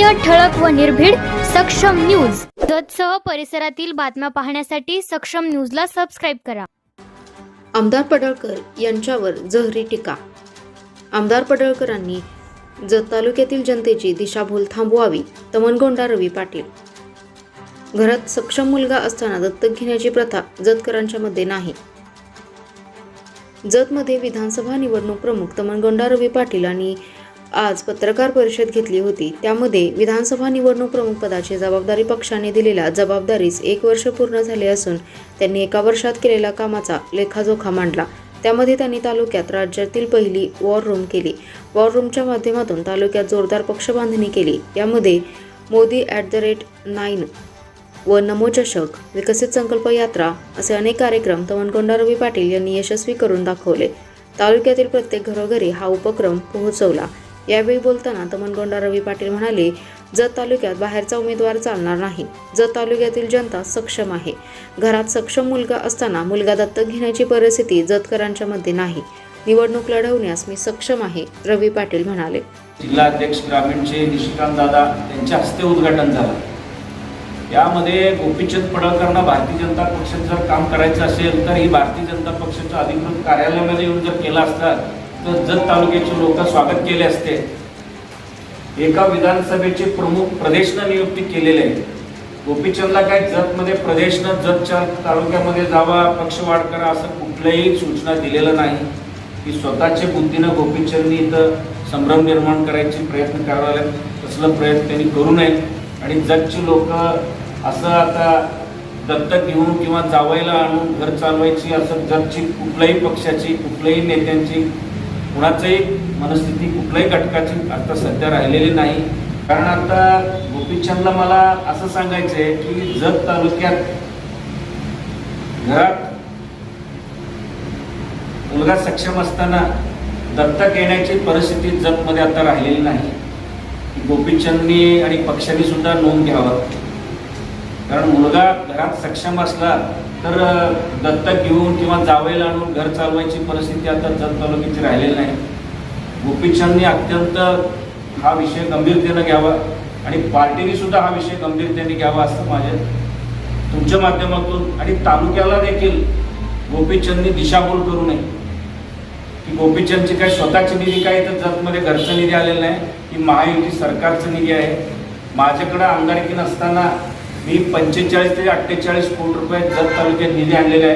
सत्य ठळक व निर्भीड सक्षम न्यूज. जतसह परिसरातील बातम्या पाहण्यासाठी सक्षम न्यूजला सबस्क्राईब करा. आमदार पडळकर यांच्यावर जहरी टीका. आमदार पडळकरांनी जत तालुक्यातील जनतेची दिशाभूल थांबवावी तमनगोंडा रवी पाटील. घरात सक्षम मुलगा असताना दत्तक घेण्याची प्रथा जतकरांच्या मध्ये नाही. जतमध्ये विधानसभा निवडणूक प्रमुख तमनगोंडा रवी पाटील आणि आज पत्रकार परिषद घेतली होती. त्यामध्ये विधानसभा निवडणूक प्रमुख पदाची जबाबदारी पक्षाने दिलेल्या जबाबदारीस एक वर्ष पूर्ण झाले असून त्यांनी एका वर्षात केलेल्या कामाचा लेखाजोखा मांडला. त्यामध्ये त्यांनी तालुक्यात राज्यातील पहिली वॉर रूम केली. वॉर रूमच्या माध्यमातून तालुक्यात जोरदार पक्ष बांधणी केली. यामध्ये Modi at the rate nine व नमोचषक विकसित संकल्प यात्रा असे अनेक कार्यक्रम तवनकोंडा रवी पाटील यांनी यशस्वी करून दाखवले. तालुक्यातील प्रत्येक घरोघरी हा उपक्रम पोहोचवला. यावेळी बोलताना तमनगोंडा रवी पाटील म्हणाले जत तालुक्यात बाहेरचा उमेदवार चालणार नाही. जत तालुक्यातील जनता सक्षम आहे. घरात सक्षम मुलगा असताना मुलगा दत्तक घेण्याची परिस्थिती जतकरांच्या मध्ये नाही. निवडणूक लढवण्यास मी सक्षम आहे रवी पाटील म्हणाले. जिल्हा अध्यक्ष ग्रामीणचे निशिकांत दादा यांच्या हस्ते उद्घाटन झालं. यामध्ये गोपीचंद पडळकरांना भारतीय जनता पक्षात जर काम करायचं असेल तर ही भारतीय जनता पक्षाच्या अधिकृत कार्यालयामध्ये येऊन जर केलं असतं तर जत तालुक्याचे लोक स्वागत केले असते. एका विधानसभेचे प्रमुख प्रदेशनं नियुक्ती केलेले. आहे गोपीचंदला काय जतमध्ये प्रदेशनं जतच्या तालुक्यामध्ये जावा पक्ष वाढ करा असं कुठल्याही सूचना दिलेलं नाही. की स्वतःच्या बुद्धीनं गोपीचंदनी इथं संभ्रम निर्माण करायचे प्रयत्न करायला लागलेत. तसलं प्रयत्न त्यांनी करू नये. आणि जगची लोक असं आता दत्तक घेऊन किंवा जावायला आणून घर चालवायची असं जगची कुठल्याही पक्षाची कुठल्याही नेत्यांची कुणाचंही मनस्थिती कुठल्याही घटकाची आता सध्या राहिलेली नाही. कारण आता गोपीचंदला मला असं सांगायचं आहे की जत तालुक्यात घरात मुलगा सक्षम असताना दत्तक येण्याची परिस्थिती जतमध्ये आता राहिलेली नाही. गोपीचंदनी आणि पक्षांनी सुद्धा नोंद घ्यावं. कारण मुलगा घरात सक्षम असला तर दत्तक घेऊन किंवा जावेला आणून घर चालवायची परिस्थिती आता जत तालुक्याची राहिलेली नाही. गोपीचंदनी अत्यंत हा विषय गंभीरतेनं घ्यावा आणि पार्टीने सुद्धा हा विषय गंभीरतेने घ्यावा असं माझ्या तुमच्या माध्यमातून आणि तालुक्याला देखील गोपीचंदनी दिशाभूल करू नये. की गोपीचंदची काय स्वतःची निधी काय तर जतमध्ये घरचा निधी आलेला नाही की महायुती सरकारचा निधी आहे. माझ्याकडं आमदारकी नसताना मी पंचेचाळीस ते अठ्ठेचाळीस कोटी रुपये जत तालुक्यात निधी आणलेला आहे.